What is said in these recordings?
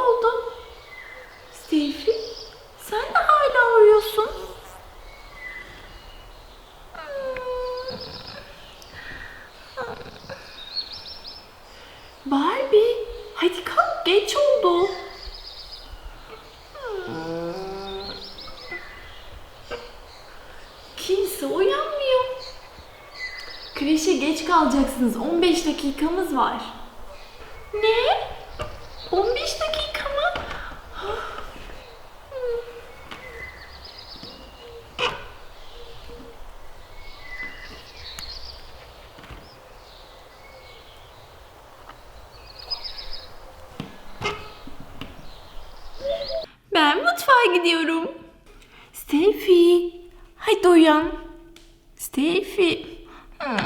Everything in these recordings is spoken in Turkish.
oldu? Seyfi sen de hala uyuyorsun. Barbie hadi kalk geç oldu. Kimse uyanmıyor. Kreşe geç kalacaksınız. 15 dakikamız var. Ne? 15 dakika gidiyorum. Steffi, hadi uyan. Steffi, hmm,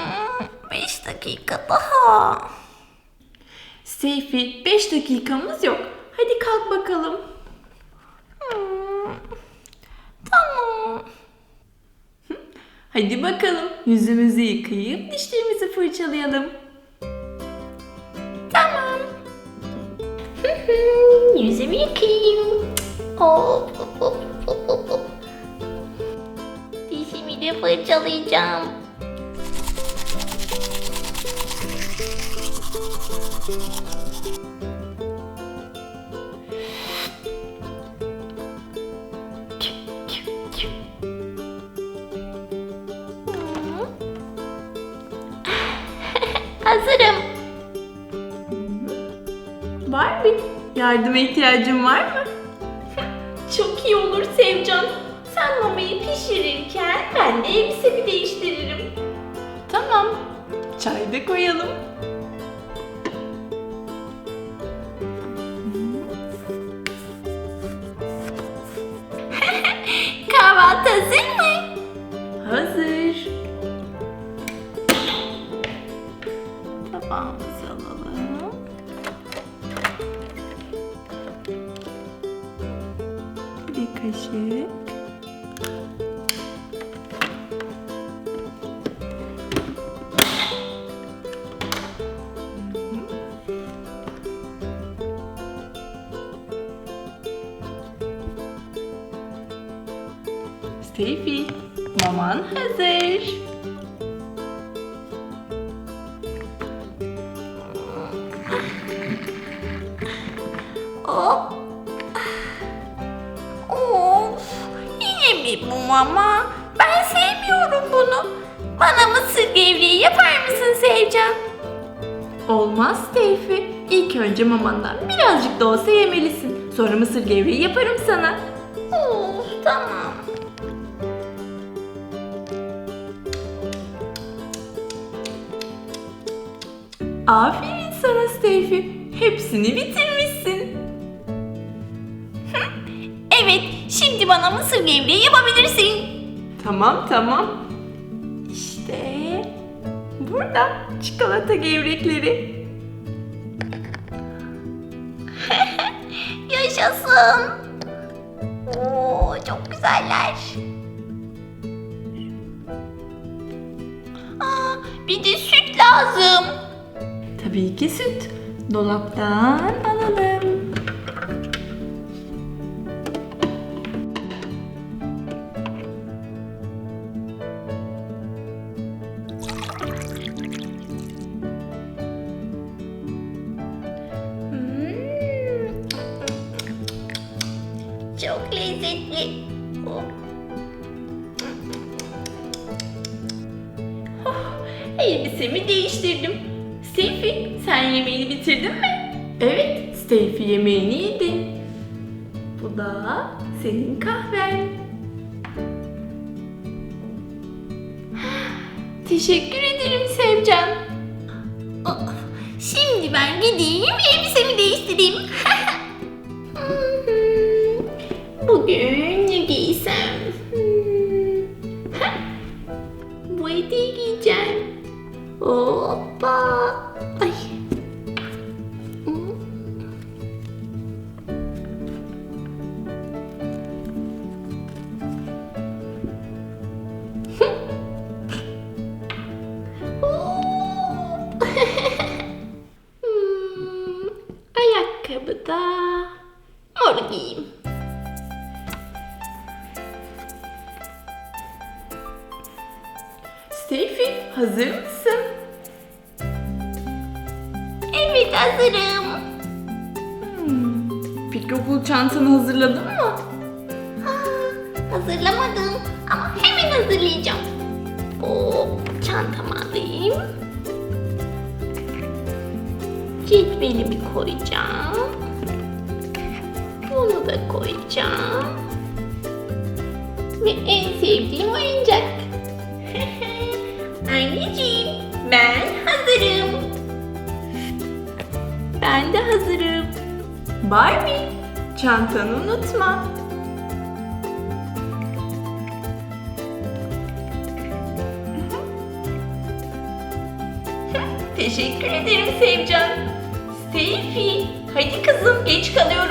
beş dakika daha. Steffi, beş dakikamız yok. Hadi kalk bakalım. Hmm, Tamam. Hadi bakalım, yüzümüzü yıkayıp dişlerimizi fırçalayalım. Tamam. Yüzümü yıkayayım. Hop. Dişimi de fırçalayacağım. Hazırım. Barbie, yardıma ihtiyacın var mı? Çok iyi olur Sevcan. Sen mamayı pişirirken ben de elbisemi değiştiririm. Tamam. Çay da koyalım. Kahvaltı hazır Bir kaşık. Steffi, maman hazır. Hop. Mi bu mama? Ben sevmiyorum bunu. Bana mısır gevreği yapar mısın Sevcan? Olmaz Tevfi. İlk önce mamandan birazcık da olsa yemelisin. Sonra mısır gevreği yaparım sana. Of, tamam. Aferin sana Steffi. Hepsini bitirmişsin. Bana mısır gevreği yapabilirsin. Tamam, tamam. İşte burada çikolata gevrekleri. Yaşasın. Oo, çok güzeller. Aa, bir de süt lazım. Tabii ki süt. Dolaptan Çok lezzetli. Oh. Oh, elbisemi değiştirdim. Steffi sen yemeğini bitirdin mi? Evet, Steffi yemeğini yedi. Bu da senin kahven. Teşekkür ederim Sevcan. Oh, Şimdi ben gideyim elbisemi değiştireyim. Ne giysem? Hmm. Hah, Bu eteği giyeceğim. hazır mısın? Evet hazırım. Hmm, peki okul çantanı hazırladın mı? hazırlamadım ama hemen hazırlayacağım. Hop çantamı alayım. Cetvelimi koyacağım. Bunu da koyacağım. Ve en sevdiğim oyuncak. Anneciğim ben hazırım. Ben de hazırım. Barbie, çantanı unutma. Teşekkür ederim Sevcan. Seyfi, hadi kızım geç kalıyoruz.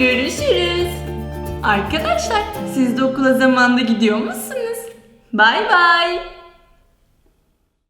Görüşürüz. Arkadaşlar, siz de okula zamanında gidiyor musunuz? Bay bay.